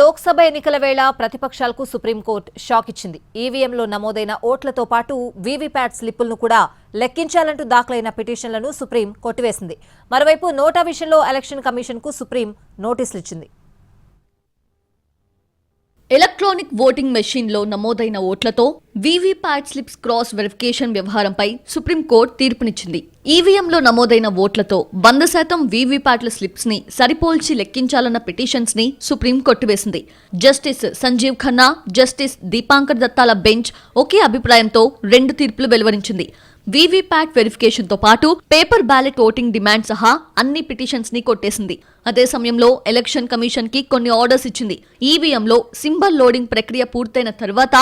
లోక్సభ ఎన్నికల వేళ ప్రతిపక్షాలకు సుప్రీంకోర్టు షాక్ ఇచ్చింది. ఈవీఎంలో నమోదైన ఓట్లతో పాటు వీవీప్యాట్ స్లిప్పులను కూడా లెక్కించాలంటూ దాఖలైన పిటిషన్లను సుప్రీం కొట్టివేసింది. మరోవైపు నోటా విషయంలో ఎలక్షన్ కమిషన్కు సుప్రీం నోటీసులు ఇచ్చింది. ఎలక్ట్రానిక్ ఓటింగ్ మెషిన్లో నమోదైన ఓట్లతో వీవీప్యాట్ స్లిప్స్ క్రాస్ వెరిఫికేషన్ వ్యవహారంపై సుప్రీంకోర్టు తీర్పునిచ్చింది. ఈవీఎంలో నమోదైన ఓట్లతో వంద శాతం వీవీప్యాట్ల స్లిప్స్ని సరిపోల్చి లెక్కించాలన్న పిటిషన్స్ని సుప్రీం కొట్టివేసింది. జస్టిస్ సంజీవ్ ఖన్నా జస్టిస్ దీపాంకర్ దత్తాల బెంచ్ ఒకే అభిప్రాయంతో రెండు తీర్పులు వెలువరించింది. వీవీప్యాట్ వెరిఫికేషన్తో పాటు పేపర్ బ్యాలెట్ ఓటింగ్ డిమాండ్ సహా అన్ని పిటిషన్స్ని కొట్టేసింది. అదే సమయంలో ఎలక్షన్ కమిషన్కి కొన్ని ఆర్డర్స్ ఇచ్చింది. ఈవీఎంలో సింబల్ లోడింగ్ ప్రక్రియ పూర్తయిన తర్వాత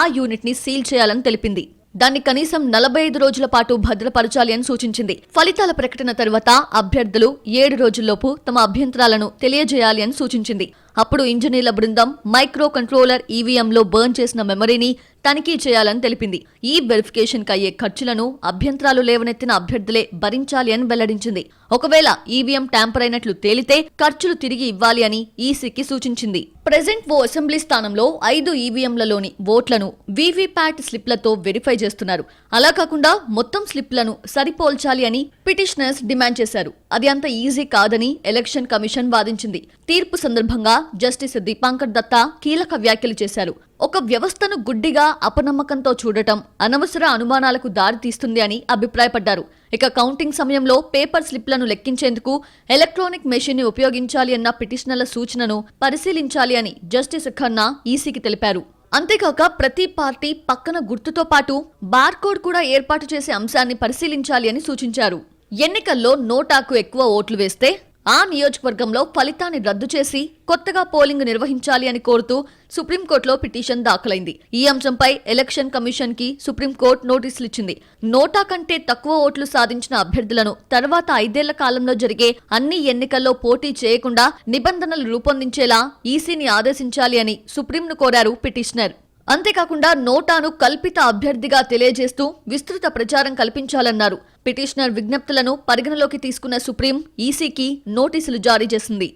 ఆ యూనిట్ని సీల్ చేయాలని తెలిపింది. దాన్ని కనీసం నలభై ఐదు రోజుల పాటు భద్రపరచాలి అని సూచించింది. ఫలితాల ప్రకటన తర్వాత అభ్యర్థులు ఏడు రోజుల్లోపు తమ అభ్యంతరాలను తెలియజేయాలి అని సూచించింది. అప్పుడు ఇంజనీర్ల బృందం మైక్రో కంట్రోలర్ ఈవీఎంలో బర్న్ చేసిన మెమరీని తనిఖీ చేయాలని తెలిపింది. ఈ వెరిఫికేషన్కి అయ్యే ఖర్చులను అభ్యంతరాలు లేవనెత్తిన అభ్యర్థులే భరించాలి అని వెల్లడించింది. ఒకవేళ ఈవీఎం ట్యాంపర్ అయినట్లు తేలితే ఖర్చులు తిరిగి ఇవ్వాలి అని ఈసీకి సూచించింది. ప్రెజెంట్ ఓ అసెంబ్లీ స్థానంలో ఐదు ఈవీఎంలలోని ఓట్లను వీవీప్యాట్ స్లిప్లతో వెరిఫై చేస్తున్నారు. అలా కాకుండా మొత్తం స్లిప్లను సరిపోల్చాలి అని పిటిషనర్స్ డిమాండ్ చేశారు. అది అంత ఈజీ కాదని ఎలక్షన్ కమిషన్ వాదించింది. తీర్పు సందర్భంగా జస్టిస్ దీపాంకర్ దత్తా కీలక వ్యాఖ్యలు చేశారు. ఒక వ్యవస్థను గుడ్డిగా అపనమ్మకంతో చూడటం అనవసర అనుమానాలకు దారితీస్తుంది అని అభిప్రాయపడ్డారు. ఇక కౌంటింగ్ సమయంలో పేపర్ స్లిప్లను లెక్కించేందుకు ఎలక్ట్రానిక్ మెషిన్ని ఉపయోగించాలి అన్న పిటిషనర్ల సూచనను పరిశీలించాలి అని జస్టిస్ ఖన్నా ఈసీకి తెలిపారు. అంతేకాక ప్రతి పార్టీ పక్కన గుర్తుతో పాటు బార్కోడ్ కూడా ఏర్పాటు చేసే అంశాన్ని పరిశీలించాలి అని సూచించారు. ఎన్నికల్లో నోటాకు ఎక్కువ ఓట్లు వేస్తే ఆ నియోజకవర్గంలో ఫలితాన్ని రద్దు చేసి కొత్తగా పోలింగ్ నిర్వహించాలి అని కోరుతూ సుప్రీంకోర్టులో పిటిషన్ దాఖలైంది. ఈ అంశంపై ఎలక్షన్ కమిషన్కి సుప్రీంకోర్టు నోటీసులు ఇచ్చింది నోటా కంటే తక్కువ ఓట్లు సాధించిన అభ్యర్థులను తర్వాత ఐదేళ్ళ కాలంలో జరిగే అన్ని ఎన్నికల్లో పోటీ చేయకుండా నిబంధనలు రూపొందించేలా ఈసీని ఆదేశించాలి అని సుప్రీంను కోరారు పిటిషనర్. అంతేకాకుండా నోటాను కల్పిత అభ్యర్థిగా తెలియజేస్తూ విస్తృత ప్రచారం కల్పించాలన్నారు. పిటిషనర్ విజ్ఞప్తులను పరిగణలోకి తీసుకున్న సుప్రీం ఈసీకి నోటీసులు జారీ చేసింది.